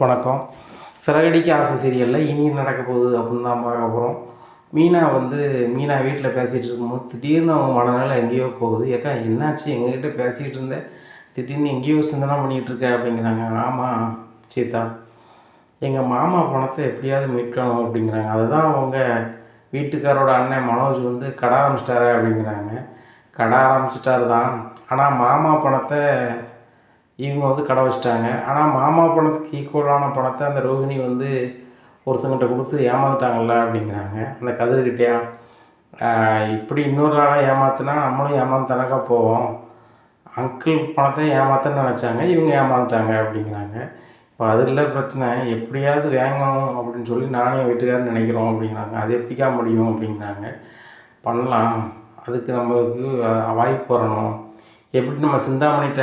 வணக்கம். சிறகடிக்க ஆசை சீரியலில் இனி நடக்க போகுது அப்படின்னு தான் பார்க்க போகிறோம் மீனா வந்து மீனா வீட்டில் பேசிகிட்டு இருக்கும்போது திடீர்னு அவங்க மனநிலை எங்கேயோ போகுது. ஏக்கா என்னாச்சு? எங்ககிட்ட பேசிகிட்டு இருந்தேன் திடீர்னு எங்கேயோ சிந்தனை பண்ணிகிட்டு இருக்க அப்படிங்கிறாங்க. ஆமாம் சீதா. எங்கள் மாமா பணத்தை எப்படியாவது மீட்கணும் அப்படிங்கிறாங்க. அதுதான் அவங்க வீட்டுக்காரோட அண்ணன் மனோஜ் வந்து கடை ஆரம்பிச்சிட்டாரு அப்படிங்கிறாங்க. கடை ஆரம்பிச்சிட்டாரு தான் ஆனால் மாமா பணத்தை இவங்க வந்து கடை வச்சிட்டாங்க. ஆனால் மாமா பணத்துக்கு ஈக்குவலான பணத்தை அந்த ரோகிணி வந்து ஒருத்தங்கிட்ட கொடுத்து ஏமாந்துட்டாங்கல்ல அப்படிங்கிறாங்க. அந்த கதிர்கிட்டயா இப்படி இன்னொரு ஆளாக ஏமாத்தினா நம்மளும் ஏமாந்தானக்கா போவோம். அங்கிள் பணத்தை ஏமாத்தன்னு நினச்சாங்க இவங்க ஏமாந்துட்டாங்க அப்படிங்கிறாங்க. இப்போ அது இல்லை பிரச்சனை. எப்படியாவது வாங்கணும் அப்படின்னு சொல்லி நானே என் வீட்டுக்காரர் நினைக்கிறோம் அப்படிங்கிறாங்க. அது எப்படிக்கா முடியும் அப்படிங்கிறாங்க. பண்ணலாம். அதுக்கு நம்மளுக்கு வாய்ப்பு வரணும். எப்படி நம்ம சிந்தாமணிகிட்ட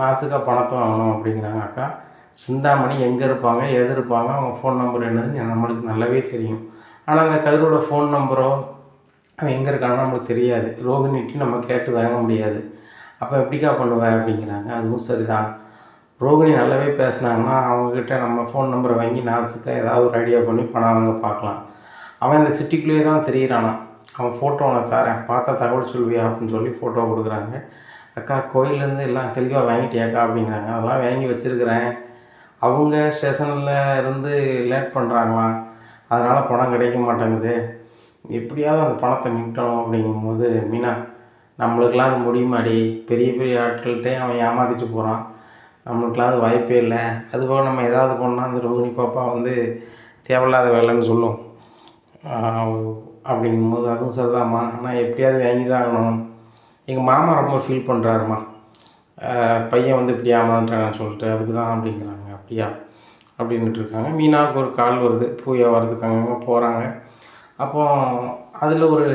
நாசுக்காக பணத்தை வாங்கணும் அப்படிங்கிறாங்க அக்கா? சிந்தாமணி எங்கே இருப்பாங்க எது இருப்பாங்க அவங்க ஃபோன் நம்பர் என்னதுன்னு நம்மளுக்கு நல்லாவே தெரியும். ஆனால் அந்த கதிரோட ஃபோன் நம்பரோ அவன் எங்கே இருக்கானோ நம்மளுக்கு தெரியாது. ரோகிணிட்டையும் நம்ம கேட்டு வாங்க முடியாது. அப்போ எப்படிக்கா பண்ணுவேன் அப்படிங்கிறாங்க. அதுவும் சரிதான். ரோகிணி நல்லாவே பேசினாங்கன்னா அவங்கக்கிட்ட நம்ம ஃபோன் நம்பரை வாங்கி நாசுக்காக ஏதாவது ஒரு ஐடியா பண்ணி பணம் வாங்க பார்க்கலாம். அவன் இந்த சிட்டிக்குள்ளேயே தான் தெரியறானா அவன் ஃபோட்டோ உனக்கு தரேன் பார்த்தா தகவல் சொல்வியா அப்படின்னு சொல்லி ஃபோட்டோ கொடுக்குறாங்க. அக்கா கோயிலேருந்து எல்லாம் தெளிவாக வாங்கிட்டியாக்கா அப்படிங்கிறாங்க. அதெல்லாம் வாங்கி வச்சுருக்கிறேன். அவங்க ஸ்டேஷனில் இருந்து லேட் பண்ணுறாங்களாம் அதனால் பணம் கிடைக்க மாட்டேங்குது. எப்படியாவது அந்த பணத்தை மீட்டணும் அப்படிங்கும்போது மீனா நம்மளுக்கெல்லாம் அது முடியுமாடி? பெரிய பெரிய ஆட்கள்கிட்டே அவன் ஏமாற்றிட்டு போகிறான் நம்மளுக்கெல்லாம் அது வாய்ப்பே இல்லை. அதுபோக நம்ம ஏதாவது பண்ணால் அந்த ரோகிணி பாப்பா வந்து தேவையில்லாத வேலைன்னு சொல்லும். அப்படிங்கும்போது அதுவும் சரிதாம்மா. ஆனால் எப்படியாவது வாங்கி தான் ஆகணும். எங்கள் மாமா ரொம்ப ஃபீல் பண்ணுறாருமா பையன் வந்து இப்படி ஏமாந்துட்டாங்கன்னு சொல்லிட்டு அதுக்கு தான் அப்படிங்கிறாங்க அப்படியா? அப்படின்ட்டு இருக்காங்க. மீனாவுக்கு ஒரு கால் வருது. பூயா வரதுக்கு போகிறாங்க அப்போ அதில் ஒரு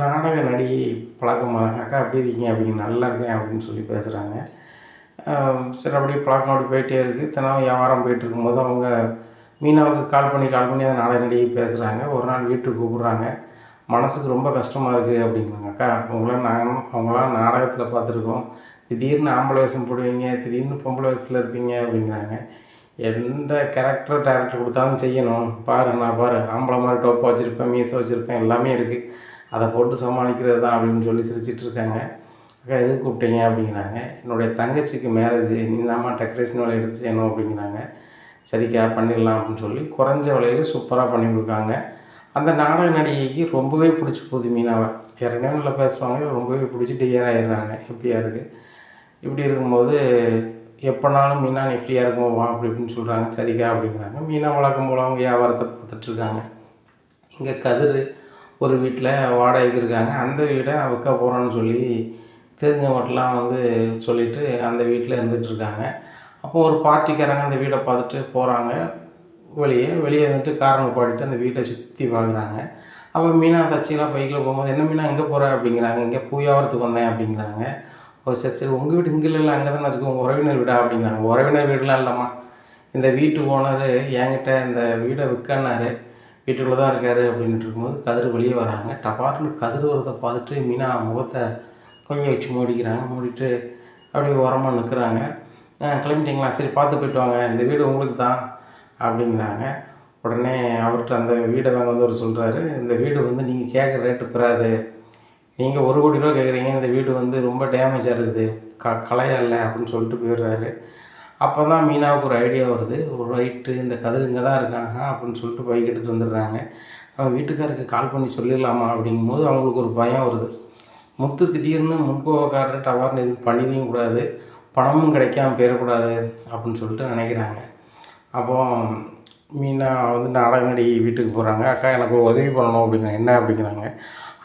நாடக நடிகை பழக்கமாக அக்கா அப்படி இருக்கீங்க? அப்படிங்க நல்லா இருக்கேன் அப்படின்னு சொல்லி பேசுகிறாங்க சரி அப்படியே பழக்கம் அப்படி போயிட்டே இருக்குது தினம் வியாபாரம் போயிட்டு இருக்கும்போது அவங்க மீனாவுக்கு கால் பண்ணி கால் பண்ணி அந்த நாடக நடிகை பேசுகிறாங்க ஒரு நாள் வீட்டுக்கு கூப்பிட்றாங்க. மனசுக்கு ரொம்ப கஷ்டமாக இருக்குது அப்படிங்கிறாங்க அக்கா உங்களாம் நாங்கள் அவங்களாம் நாடகத்தில் பார்த்துருக்கோம். திடீர்னு ஆம்பளை வேஷம் போடுவீங்க திடீர்னு பொம்பளை வேஷத்தில் இருப்பீங்க அப்படிங்கிறாங்க. எந்த கேரக்டர் டேரக்டர் கொடுத்தாலும் செய்யணும். பாரு நான் பாரு ஆம்பளை மாதிரி டோப்பா வச்சுருப்பேன் மீசை வச்சுருப்பேன் எல்லாமே இருக்குது அதை போட்டு சமாளிக்கிறது தான் அப்படின்னு சொல்லி சிரிச்சிட்டு இருக்காங்க. அக்கா எதுக்கு கூப்பிட்டீங்க அப்படிங்கிறாங்க. என்னுடைய தங்கச்சிக்கு மேரேஜ் நீ தாம்மா டெக்கரேஷன் வேலை எடுத்து செய்யணும் அப்படிங்கிறாங்க. சரிக்கா பண்ணிடலாம் அப்படின்னு சொல்லி குறைஞ்ச விலையில் சூப்பராக பண்ணி கொடுக்காங்க அந்த நாடக நடிகைக்கு ரொம்பவே பிடிச்சி போகுது மீனாவை. ஏற்கனவே நல்லா பேசுவாங்க ரொம்பவே பிடிச்சி டியர் ஆயிடுறாங்க எப்படியா இருக்குது இப்படி இருக்கும்போது எப்போனாலும் மீனா நீ ஃப்ரீயாக இருக்கும் வா அப்படி இப்படின்னு சொல்கிறாங்க சரிக்கா அப்படிங்கிறாங்க. மீனா வழக்கம் போல அவங்க வியாபாரத்தை பார்த்துட்ருக்காங்க இங்கே கதிர் ஒரு வீட்டில் வாடகைக்கு இருக்காங்க. அந்த வீடை நான் விற்க போகிறேன்னு சொல்லி தெரிஞ்சவங்கட்டெலாம் வந்து சொல்லிவிட்டு அந்த வீட்டில் இருந்துகிட்ருக்காங்க அப்போ ஒரு பார்ட்டிக்காரங்க அந்த வீடை பார்த்துட்டு போகிறாங்க வெளியே வெளியே வந்துட்டு காரணம் பாடிட்டு அந்த வீட்டை சுற்றி பார்க்குறாங்க அப்போ மீனா தச்சிலாம் பைக்கில் போகும்போது என்ன மீனா எங்கே போகிற அப்படிங்கிறாங்க. இங்கே பூயாவரத்துக்கு வந்தேன் அப்படிங்கிறாங்க. ஓ சரி சரி உங்கள் வீடு இங்கே இல்லை அங்கே தானே இருக்குது உங்கள் உறவினர் வீடா? அப்படிங்கிறாங்க. உறவினர் வீடுலாம் இல்லைம்மா. இந்த வீட்டு ஓனர் என்கிட்ட இந்த வீடை விற்கனாரு வீட்டுக்குள்ளே தான் இருக்காரு அப்படின்ட்டு இருக்கும்போது கதிர் வெளியே வராங்க. டபார்னு கதிர் வரதை பார்த்துட்டு மீனா முகத்தை கொஞ்சம் வச்சு மூடிக்கிறாங்க. மூடிட்டு அப்படியே உரமாக நிற்கிறாங்க கிளம்பிட்டிங்களா? சரி பார்த்து போயிட்டு வாங்க. இந்த வீடு உங்களுக்கு தான். அப்படிங்கிறாங்க. உடனே அவர்கிட்ட அந்த வீடை வாங்க வந்து அவர் சொல்கிறாரு இந்த வீடு வந்து நீங்கள் கேட்குற ரேட்டு பெறாது நீங்கள் ஒரு கோடி ரூபா கேட்குறீங்க இந்த வீடு வந்து ரொம்ப டேமேஜாக இருக்குது. க கலையா இல்லை அப்படின்னு சொல்லிட்டு போயிடுறாரு. அப்போ தான் மீனாவுக்கு ஒரு ஐடியா வருது. ஒரு ரைட்டு இந்த கதிர் இங்கே தான் இருக்காங்க அப்படின்னு சொல்லிட்டு பைக் எடுத்து வந்துடுறாங்க. அவன் வீட்டுக்காருக்கு கால் பண்ணி சொல்லிடலாமா? அப்படிங்கும்போது அவங்களுக்கு ஒரு பயம் வருது. முத்து திடீர்னு முன்கோவக்காரர்கிட்ட டவார்னு எதுவும் பண்ணிடவும் கூடாது. பணமும் கிடைக்காம போயிடக்கூடாது அப்படின்னு சொல்லிட்டு நினைக்கிறாங்க. அப்போ மீனா வந்து நாடக நடிகை வீட்டுக்கு போகிறாங்க அக்கா எனக்கு ஒரு உதவி பண்ணணும் அப்படிங்கிறாங்க. என்ன அப்படிங்கிறாங்க?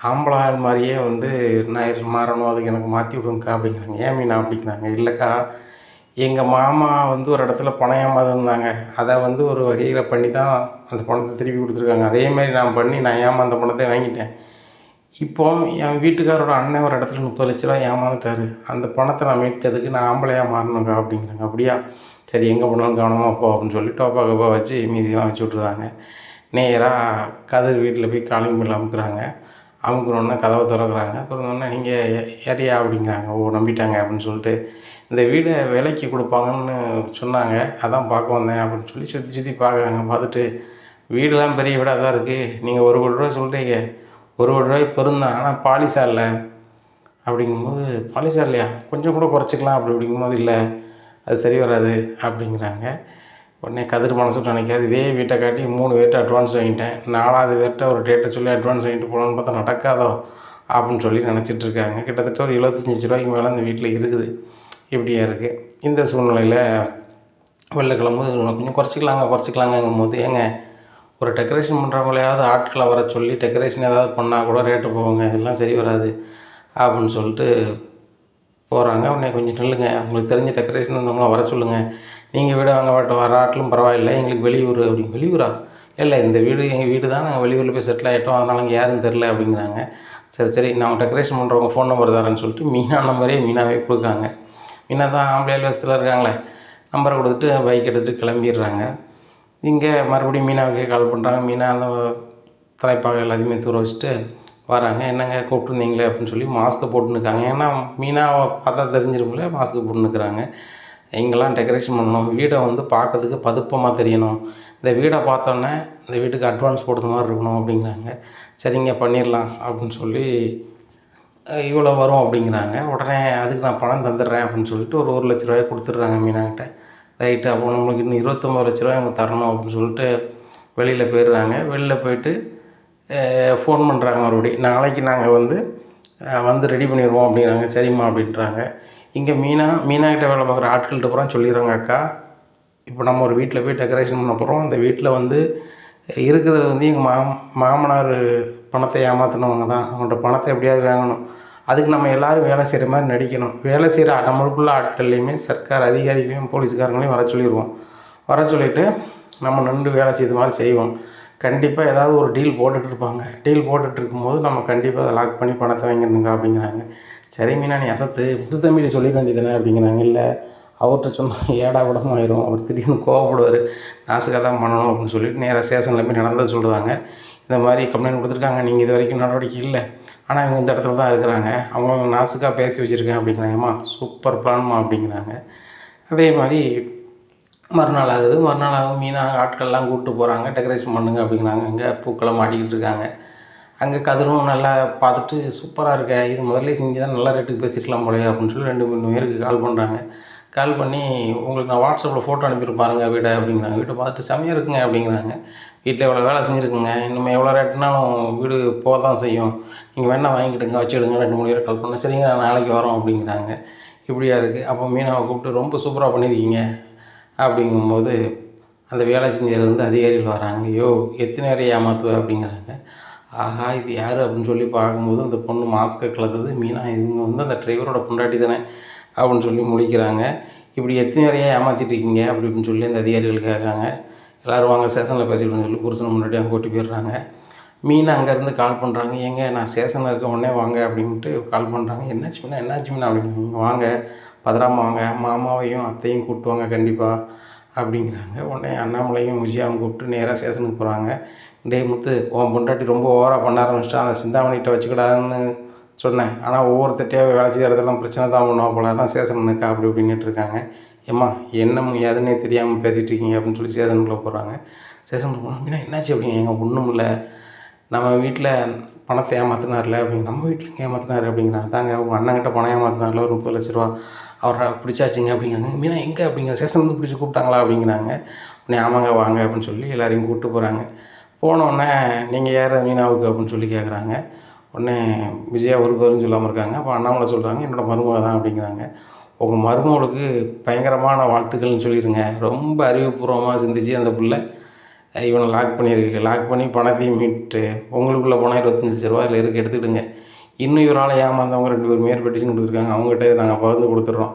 ஆம்பளை ஆள் மாதிரியே வந்து நான் மாறணும். அதுக்கு எனக்கு மாற்றி விடுங்கக்கா அப்படிங்கிறாங்க. ஏன் மீனா அப்படிங்கிறாங்க? இல்லைக்கா எங்கள் மாமா வந்து ஒரு இடத்துல பணம் ஏமாந்துருந்தாங்க அதை வந்து ஒரு வகையில் பண்ணி தான் அந்த பணத்தை திருப்பி கொடுத்துருக்காங்க. அதே மாதிரி நான் பண்ணி நான் ஏமாந்த பணத்தை வாங்கிட்டேன்? இப்போது என் வீட்டுக்காரோட அண்ணன் ஒரு இடத்துல முப்பது லட்ச ரூபா ஏமாந்துட்டாரு. அந்த பணத்தை நான் மீட்டதுக்கு நான் ஆம்பளையாக மாறணுங்க அப்படிங்கிறாங்க. அப்படியா? சரி எங்கே போனாலும் கவனமாக போ அப்படின்னு சொல்லி டோப்பா கப்பா வச்சு மீதியெல்லாம் வச்சு விட்ருதாங்க நேராக கதிர் வீட்டில் போய் காலிங் பில் அமுக்குறாங்க. அமுக்குறோன்னே கதவை திறக்குறாங்க. திறந்தோடனே நீங்கள் யாரியா அப்படிங்கிறாங்க. ஓ நம்பிட்டாங்க அப்படின்னு சொல்லிட்டு இந்த வீடை விலைக்கு கொடுப்பாங்கன்னு சொன்னாங்க. அதான் பார்க்க வந்தேன் அப்படின்னு சொல்லி சுற்றி சுற்றி பார்க்குறாங்க. பார்த்துட்டு வீடெல்லாம் பெரிய வீடாக தான் இருக்குது நீங்கள் ஒரு கோடி ரூபா சொல்கிறீங்க ஒரு கோடி ரூபாய் பெருந்தான் ஆனால் பாலிசா இல்லை அப்படிங்கும்போது பாலிசா இல்லையா? கொஞ்சம் கூட குறைச்சிக்கலாம். அப்படி அப்படிங்கும்போது இல்லை அது சரி வராது. அப்படிங்கிறாங்க. உடனே கதிர் மனசுட்டு நினைக்காது. இதே வீட்டை காட்டி மூணு பேர்கிட்ட அட்வான்ஸ் வாங்கிட்டேன். நாலாவது பேர்கிட்ட ஒரு டேட்டை சொல்லி அட்வான்ஸ் வாங்கிட்டு போகலான்னு பார்த்தா நடக்காதோ? அப்படின்னு சொல்லி நினச்சிட்டு இருக்காங்க. கிட்டத்தட்ட ஒரு எழுபத்தஞ்சி லட்ச ரூபாய்க்கு மேலே அந்த வீட்டில் இருக்குது. இப்படியா இருக்குது இந்த சூழ்நிலையில் வெளில கிளம்பும்போது கொஞ்சம் குறைச்சிக்கலாங்க குறைச்சிக்கலாங்கங்கும் போது ஏங்க ஒரு டெக்கரேஷன் பண்ணுறவங்களையாவது ஆட்களை வர சொல்லி டெக்கரேஷன் ஏதாவது பண்ணால் கூட ரேட்டு போகுங்க இதெல்லாம் சரி வராது அப்படின்னு சொல்லிட்டு போகிறாங்க உடனே கொஞ்சம் நில்லுங்க. உங்களுக்கு தெரிஞ்ச டெக்கரேஷன் இருந்தவங்கள வர சொல்லுங்கள் நீங்கள் வீடு வாங்க வாட்ட வர ஆட்டிலும் பரவாயில்லை. எங்களுக்கு வெளியூர் அப்படின்னு வெளியூரா? இல்லை இந்த வீடு எங்கள் வீடு தான் நாங்கள் வெளியூரில் போய் செட்டில் ஆகிட்டோம் அதனால் இங்கே யாரும் தெரில அப்படிங்கிறாங்க. சரி சரி. நான் டெக்கரேஷன் பண்ணுறவங்க ஃபோன் நம்பர் தரேன்னு சொல்லிட்டு மீனா நம்பரே மீனாவே கொடுக்காங்க. மீனா தான் ஆம்பளை வேஷத்தில் இருக்காங்களே. நம்பரை கொடுத்துட்டு பைக் எடுத்துகிட்டு கிளம்பிடுறாங்க. இங்கே மறுபடியும் மீனாவுக்கே கால் பண்ணுறாங்க மீனா அந்த தலைப்பாக எல்லாத்தையுமே தூர வச்சுட்டு வராங்க. என்னங்க கூப்பிட்டுருந்தீங்களே அப்படின்னு சொல்லி மாஸ்க்கு போட்டுன்னு இருக்காங்க ஏன்னா மீனாவை பார்த்தா தெரிஞ்சிருக்கும்ல மாஸ்க்கு போட்டுன்னுக்குறாங்க இங்கெல்லாம் டெக்கரேஷன் பண்ணணும். வீடை வந்து பார்க்கறதுக்கு பதுப்பமாக தெரியணும். இந்த வீடை பார்த்தோன்னே இந்த வீட்டுக்கு அட்வான்ஸ் போடுற மாதிரி இருக்கணும் அப்படிங்கிறாங்க. சரிங்க பண்ணிடலாம் அப்படின்னு சொல்லி இவ்வளோ வரும் அப்படிங்கிறாங்க. உடனே அதுக்கு நான் பணம் தந்துடுறேன் அப்படின்னு சொல்லிட்டு ஒரு ஒரு லட்ச ரூபாய் கொடுத்துட்றாங்க மீனாக்கிட்ட. ரைட்டு அப்போ நம்மளுக்கு இன்னும் இருபத்தொம்பது லட்ச ரூபாய் அவங்க தரணும் அப்படின்னு சொல்லிட்டு வெளியில் போயிடுறாங்க. வெளியில் போயிட்டு ஃபோன் பண்ணுறாங்க மறுபடி நாளைக்கு நாங்கள் வந்து வந்து ரெடி பண்ணிடுவோம் அப்படிங்கிறாங்க. சரிம்மா அப்படின்றாங்க. இங்கே மீனா மீனாக்கிட்ட வேலை பார்க்குற ஆட்கள்கிட்ட பூரா சொல்லிடுறாங்க அக்கா. இப்போ நம்ம ஒரு வீட்டில் போய் டெக்கரேஷன் பண்ண போகிறோம் அந்த வீட்டில் வந்து இருக்கிறது வந்து எங்கள் மாம் மாமனார் பணத்தை ஏமாத்தினவங்க தான். அவங்கள்ட்ட பணத்தை எப்படியாவது வாங்கணும். அதுக்கு நம்ம எல்லாரும் வேலை செய்கிற மாதிரி நடிக்கணும். வேலை செய்கிற நம்மளுக்குள்ள ஆட்கள்லையுமே சர்க்கார் அதிகாரிகளையும் போலீஸ்காரங்களையும் வர சொல்லிடுவோம் வர சொல்லிவிட்டு நம்ம நின்று வேலை செய்த மாதிரி செய்வோம். கண்டிப்பாக ஏதாவது ஒரு டீல் போட்டுட்டு இருப்பாங்க. டீல் போட்டுட்டு இருக்கும்போது நம்ம கண்டிப்பாக அதை லாக் பண்ணி பணத்தை வாங்கிடணுங்க அப்படிங்கிறாங்க. சரி மீனா நீ அசத்து புது தம்பி சொல்லிக்க வேண்டியதுனே அப்படிங்கிறாங்க. இல்லை அவர்கிட்ட சொன்னால் ஏடா கூடமா ஆயிரும் அவர் திடீர்னு கோவப்படுவார். நாசுக்காக தான் பண்ணணும் அப்படின்னு சொல்லிட்டு நேராக ஸ்டேஷனில் போய் நடந்தது சொல்கிறாங்க இந்த மாதிரி கம்ப்ளைண்ட் கொடுத்துருக்காங்க. நீங்கள் இது வரைக்கும் நடவடிக்கை இல்லை. ஆனால் இவங்க இந்த இடத்துல தான் இருக்கிறாங்க. அவங்க நாசுக்காக பேசி வச்சுருக்கேன் அப்படிங்கிறாங்கம்மா. சூப்பர் பிளான்மா அப்படிங்கிறாங்க. அதே மாதிரி மறுநாள் ஆகுது. மறுநாள் ஆகும். மீனாக ஆட்கள்லாம் கூப்பிட்டு போகிறாங்க டெக்கரேஷன் பண்ணுங்க அப்படிங்கிறாங்க. அங்கே பூக்களை மாட்டிக்கிட்டு இருக்காங்க. அங்கே கதிரும் நல்லா பார்த்துட்டு சூப்பராக இருக்க. இது முதல்ல செஞ்சு தான் நல்ல ரேட்டுக்கு பேசிருக்கலாம் போலயே அப்படின்னு சொல்லி ரெண்டு மூணு பேருக்கு கால் பண்ணுறாங்க கால் பண்ணி உங்களுக்கு நான் வாட்ஸ்அப்பில் ஃபோட்டோ அனுப்பியிருப்பாருங்க பாருங்க வீடை அப்படிங்கிறாங்க. வீட்டை பார்த்துட்டு செம்மையாக இருக்குங்க அப்படிங்கிறாங்க. வீட்டில் எவ்வளோ வேலை செஞ்சுருக்குங்க. இன்னும் எவ்வளோ ரேட்டுனாலும் வீடு போக தான் செய்யும். நீங்கள் வேணால் வாங்கிக்கிடுங்க வச்சுடுங்க ரெண்டு மூணு பேர் கால் பண்ண சரிங்க நாளைக்கு வரோம் அப்படிங்கிறாங்க. இப்படியா இருக்குது அப்போ மீனாவை கூப்பிட்டு ரொம்ப சூப்பராக பண்ணியிருக்கீங்க அப்படிங்கும்போது அந்த வேலை செஞ்சதுலேருந்து அதிகாரிகள் வராங்க. ஐயோ எத்தனை பேரை ஏமாத்துவ? அப்படிங்கிறாங்க. ஆஹா இது யார்? அப்படின்னு சொல்லி பார்க்கும்போது அந்த பொண்ணு மாஸ்க்கை கலந்தது மீனா. இவங்க வந்து அந்த டிரைவரோட பொண்டாட்டி தானே. அப்படின்னு சொல்லி முழிக்கிறாங்க. இப்படி எத்தனை பேரையா ஏமாற்றிட்டு இருக்கீங்க? அப்படி இப்படின்னு சொல்லி அந்த அதிகாரிகள் கேட்காங்க. எல்லோரும் வாங்க ஸ்டேஷனில் பேசிக்கிட்டு சொல்லி புருஷனை முன்னாடி அங்கே கூட்டி போயிடுறாங்க. மீன் அங்கேருந்து கால் பண்ணுறாங்க ஏங்க நான் ஸ்டேஷனில் இருக்க உடனே வாங்க அப்படின்ட்டு கால் பண்ணுறாங்க என்னாச்சு மீனா? என்னாச்சு மீனா? அப்படின்னு வாங்க பதராமா வாங்க. மாமாவையும் அத்தையும் கூப்பிட்டு வாங்க கண்டிப்பாக அப்படிங்கிறாங்க. உடனே அண்ணாமலையும் விஜயாவும் கூப்பிட்டு நேராக ஸ்டேஷனுக்கு போகிறாங்க டேய் முத்து உன் பொண்டாட்டி ரொம்ப ஓவராக பண்ண ஆரம்பிச்சிட்டா. அந்த சிந்தாமணிகிட்ட வச்சுக்கிடான்னு சொன்னேன். ஆனால் ஒவ்வொருத்தட்டையாக வேலை செய்கிற இடத்துலாம் பிரச்சனை தான் பண்ணுவோம் போல தான் ஸ்டேஷன் அப்படி இப்படின்னுட்டு இருக்காங்க. ஏம்மா என்ன எதுன்னே தெரியாமல் பேசிகிட்டு இருக்கீங்க அப்படின்னு சொல்லி ஸ்டேஷனுக்குள்ளே போகிறாங்க ஸ்டேஷனுக்கு போனால் அப்படின்னா என்னாச்சு அப்படிங்க எங்கள் ஒன்றும் இல்லை. நம்ம வீட்டில் பணத்தை ஏமாத்தினார்ல? அப்படிங்க நம்ம வீட்டில் ஏமாத்தினார்? அப்படிங்கிறாங்க தாங்க உங்கள் அண்ணங்கிட்ட பணம் ஏமாத்தினார்ல ஒரு முப்பது லட்ச ரூபா. அவரை பிடிச்சாச்சுங்க அப்படிங்கிறாங்க. மீனா எங்கே? அப்படிங்கிற சேஷன் வந்து பிடிச்சி கூப்பிட்டாங்களா? அப்படிங்கிறாங்க. உடனே ஆமாங்க வாங்க அப்படின்னு சொல்லி எல்லாரையும் கூப்பிட்டு போகிறாங்க போனோடனே நீங்கள் யார் மீனாவுக்கு? அப்படின்னு சொல்லி கேட்குறாங்க உடனே விஜயா ஒரு பேரும் சொல்லாமல் இருக்காங்க. அப்போ அண்ணாமலை சொல்கிறாங்க என்னோட மருமக தான் அப்படிங்கிறாங்க. உங்கள் மருமகளுக்கு பயங்கரமான வாழ்த்துக்கள்னு சொல்லிடுங்க ரொம்ப அறிவுபூர்வமாக சிந்திச்சு அந்த பிள்ளை இவனை லாக் பண்ணியிருக்கு. லாக் பண்ணி பணத்தையும் மீட்டு உங்களுக்குள்ளே போனால் இருபத்தஞ்சி லட்ச ரூபா இதில் இருக்கு எடுத்துக்கிடுங்க. இன்னும் இவரால் ஏமாந்தவங்க ரெண்டு பேர் மேல் பெட்டிஷன் கொடுத்துருக்காங்க. அவங்ககிட்ட இதை நாங்கள் பகிர்ந்து கொடுத்துட்றோம்.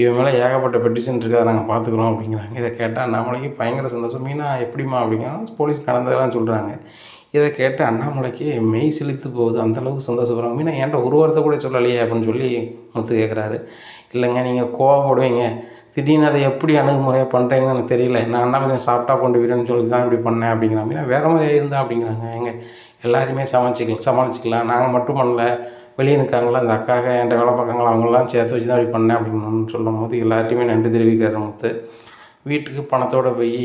இவன் மேலே ஏகப்பட்ட பெட்டிஷன் இருக்குது அதை நாங்கள் பார்த்துக்குறோம் அப்படிங்கிறாங்க. இதை கேட்டால் நம்மளுக்கு பயங்கர சந்தோஷம். மீனா எப்படிம்மா அப்படிங்கிறாங்க. போலீஸ் நடந்ததெல்லாம் சொல்கிறாங்க இதை கேட்டு அண்ணாமலைக்கு மெய் செழித்து போகுது. அந்தளவுக்கு சந்தோஷப்படுறாங்க. மீனா ஏன்டா ஒரு வாரத்தை கூட சொல்லலையே? அப்படின்னு சொல்லி முத்து கேட்குறாரு இல்லைங்க நீங்கள் கோவப்படுவீங்க. திடீர்னு அதை எப்படி அணுகுமுறையாக பண்ணுறீங்கன்னு எனக்கு தெரியல. நான் என்ன கொஞ்சம் சாப்பிட்டா கொண்டு வீடுன்னு சொல்லி தான் இப்படி பண்ணேன் அப்படிங்கிறாங்க மீனா வேறு மாதிரியாக இருந்தால் அப்படிங்கிறாங்க. எங்கள் எல்லாருமே சமாளிச்சிக்கலாம் சமாளிச்சிக்கலாம். நாங்கள் மட்டும் பண்ணல. வெளியே நிற்காங்களா? அந்த அக்காக என்கிட்ட வேலை பார்க்காங்களா அவங்களாம் சேர்த்து வச்சு தான் அப்படி பண்ணேன் அப்படின்னு சொல்லும் போது எல்லார்ட்டையுமே நன்றி தெரிவிக்கிறார் முத்து. வீட்டுக்கு பணத்தோடு போய்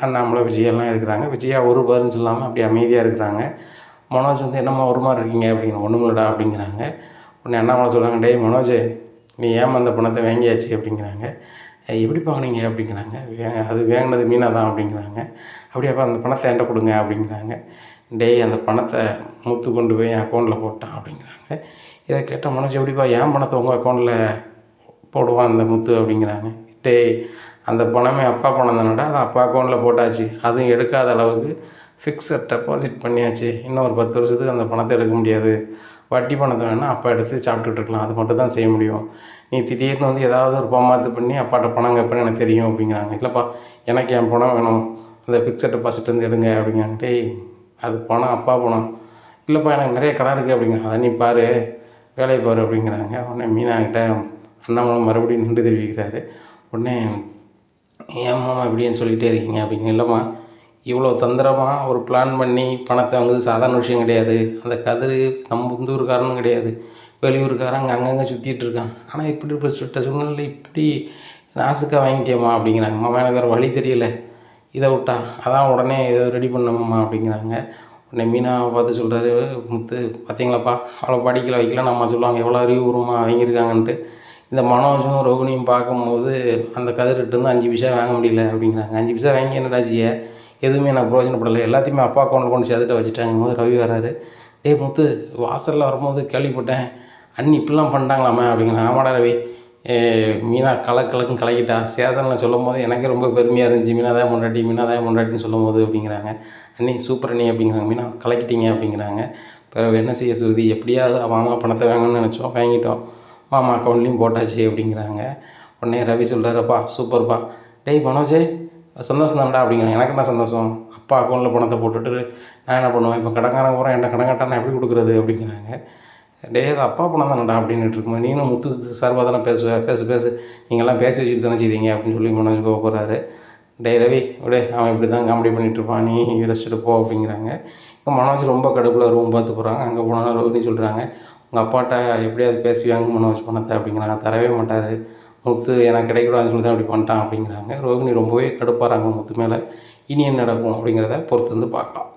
அண்ணாமலை விஜயெல்லாம் இருக்கிறாங்க. விஜயா ஒரு பதிலும் சொல்லாமல் அப்படி அமைதியாக இருக்கிறாங்க. மனோஜ் வந்து என்னம்மா ஒரு மாதிரி இருக்கீங்க? அப்படிங்கிற ஒன்றுமில்லடா அப்படிங்கிறாங்க. உடனே அண்ணாமலை சொல்கிறாங்க டேய் மனோஜ் நீ ஏன் அந்த பணத்தை வாங்கியாச்சு? அப்படிங்கிறாங்க. எப்படி வாங்கினீங்க? அப்படிங்கிறாங்க. வே அது வேங்கினது மீனா தான் அப்படிங்கிறாங்க. அப்படியாப்பா அந்த பணத்தை என்கிட்ட கொடுங்க அப்படிங்கிறாங்க. டேய் அந்த பணத்தை மூத்து கொண்டு போய் என் அக்கௌண்ட்டில் போட்டான் அப்படிங்கிறாங்க. இதை கேட்டால் மனோஜ் எப்படிப்பா என் பணத்தை உங்கள் அக்கௌண்ட்டில் போடுவான் அந்த முத்து? அப்படிங்கிறாங்க. டேய் அந்த பணமே அப்பா பணம் தானடா? அது அப்பா அக்கௌண்ட்டில் போட்டாச்சு. அதுவும் எடுக்காத அளவுக்கு ஃபிக்ஸட் டெபாசிட் பண்ணியாச்சு. இன்னும் ஒரு பத்து வருஷத்துக்கு அந்த பணத்தை எடுக்க முடியாது. வட்டி பணத்தை வேணால் அப்பா எடுத்து சாப்பிட்டுட்டு இருக்கலாம். அது மட்டும் தான் செய்ய முடியும். நீ திடீர்னு வந்து ஏதாவது ஒரு பமாத்து பண்ணி அப்பாட்ட பணம் கேட்பேன்னு எனக்கு தெரியும் அப்படிங்கிறாங்க. இல்லைப்பா எனக்கு என் பணம் வேணும். அந்த ஃபிக்ஸட் டெபாசிட் வந்து எடுங்க அப்படிங்கிறாங்க. அது பணம் அப்பா பணம். இல்லைப்பா எனக்கு நிறைய கடன் இருக்குது அப்படிங்கிற அதை நீ பாரு. வேலையை பாரு அப்படிங்கிறாங்க. உடனே மீனாகிட்ட அண்ணாமலை மறுபடியும் நின்று தெரிவிக்கிறாரு. உடனே ஏன் இப்படின்னு சொல்லிகிட்டே இருக்கீங்க. அப்படிங்க இல்லைம்மா. இவ்வளோ தந்திரமாக ஒரு பிளான் பண்ணி பணத்தை வாங்குறது சாதாரண விஷயம் கிடையாது. அந்த கதிர் நம்ம இந்த ஊருக்காரனும் கிடையாது அங்கே அங்கங்கே சுற்றிட்டு இருக்கான். ஆனால் இப்படி இப்போ சுட்ட சூழ்நிலை இப்படி நாசுக்காக வாங்கிட்டேம்மா அப்படிங்கிறாங்க. மாமா எனக்கு வேறு வழி தெரியல. இதை விட்டா அதான் உடனே இதை ரெடி பண்ணணும்மா அப்படிங்கிறாங்க. உடனே மீனாவை பார்த்து சொல்கிறாரு முத்து பார்த்தீங்களாப்பா அவ்வளோ படிக்கல வைக்கல நம்ம சொல்லுவாங்க. எவ்வளோ அறிவுபூர்வமாக வாங்கியிருக்காங்கன்ட்டு. இந்த மனோஜும் ரோகிணியும் பார்க்கும்போது அந்த கதிர்கிட்ட இருந்து அஞ்சு பைசா வாங்க முடியல அப்படிங்கிறாங்க. அஞ்சு பைசா வாங்கி என்னடாச்சிய எதுவுமே நான் பிரயோஜனப்படலை. எல்லாத்தையுமே அப்பா அக்கௌண்ட்டில் கொண்டு சேர்த்துட்டு வச்சுட்டாங்க. போது ரவி வராரு. டே முத்து வாசலில் வரும்போது கேள்விப்பட்டேன். அண்ணி இப்படிலாம் பண்ணிட்டாங்களாமே அப்படிங்கிறாங்க. ஆமாடா ரவி. மீனா கலக்கலக்குன்னு கலக்கிட்டா. சேதனில் சொல்லும் போது எனக்கே ரொம்ப பெருமையாக இருந்துச்சு. மீனா தான் பொண்டாட்டி மீனா தான் பொண்டாட்டின்னு சொல்லும் போது அப்படிங்கிறாங்க. அண்ணி சூப்பர் அண்ணி அப்படிங்கிறாங்க. மீனா கலக்கிட்டீங்க அப்படிங்கிறாங்க. பிறகு என்ன செய்ய சுருதி? எப்படியாவது மாமா பணத்தை வாங்கணும்னு நினச்சோம். வாங்கிட்டோம். மாமா அக்கௌண்ட்லேயும் போட்டாச்சு அப்படிங்கிறாங்க. உடனே ரவி சொல்கிறாருப்பா சூப்பர்ப்பா டேய் மனோஜே சந்தோஷம் தான்டா அப்படிங்கிறாங்க. எனக்கு என்ன சந்தோஷம்? அப்பா அக்கௌண்ட்டில் பணத்தை போட்டுட்டு நான் என்ன பண்ணுவேன்? இப்போ கடங்காரன் பூரா என்ன கடன் நான் எப்படி கொடுக்குறது? அப்படிங்கிறாங்க. டே அது அப்பா பணம் தானடா அப்படின்ட்டு இருக்கும்போது நீனும் முத்து சார்பாக தானே பேசுவேன் பேசு பேசு. நீங்கள்லாம் பேசி வச்சுட்டு தானே செய்தீங்க அப்படின்னு சொல்லி மனோஜ் கோபப்படுறாரு போகிறாரு டே ரவி விடே. அவன் இப்படி தான் காமெடி பண்ணிகிட்ருப்பான் இருப்பான். நீ ரெஸ்ட்டு போ அப்படிங்கிறாங்க. இப்போ மனோஜ் ரொம்ப கடுப்பில் ரூம் பார்த்து போகிறாங்க அங்கே போனாலும் ரோஹினி சொல்கிறாங்க உங்கள் அப்பாட்ட எப்படியாவது பேசி வாங்க மனோஜ் பணத்தை அப்படிங்கிறாங்க. தரவே மாட்டார். முத்து எனக்கு கிடைக்கூடாதுன்னு சொல்லி தான் அப்படி பண்ணிட்டான் அப்படிங்கிறாங்க. ரோகிணி ரொம்பவே கடுப்பாகிறாங்க முத்து மேலே. இனி என்ன நடக்கும் அப்படிங்கிறத பொறுத்து வந்து பார்க்கலாம்.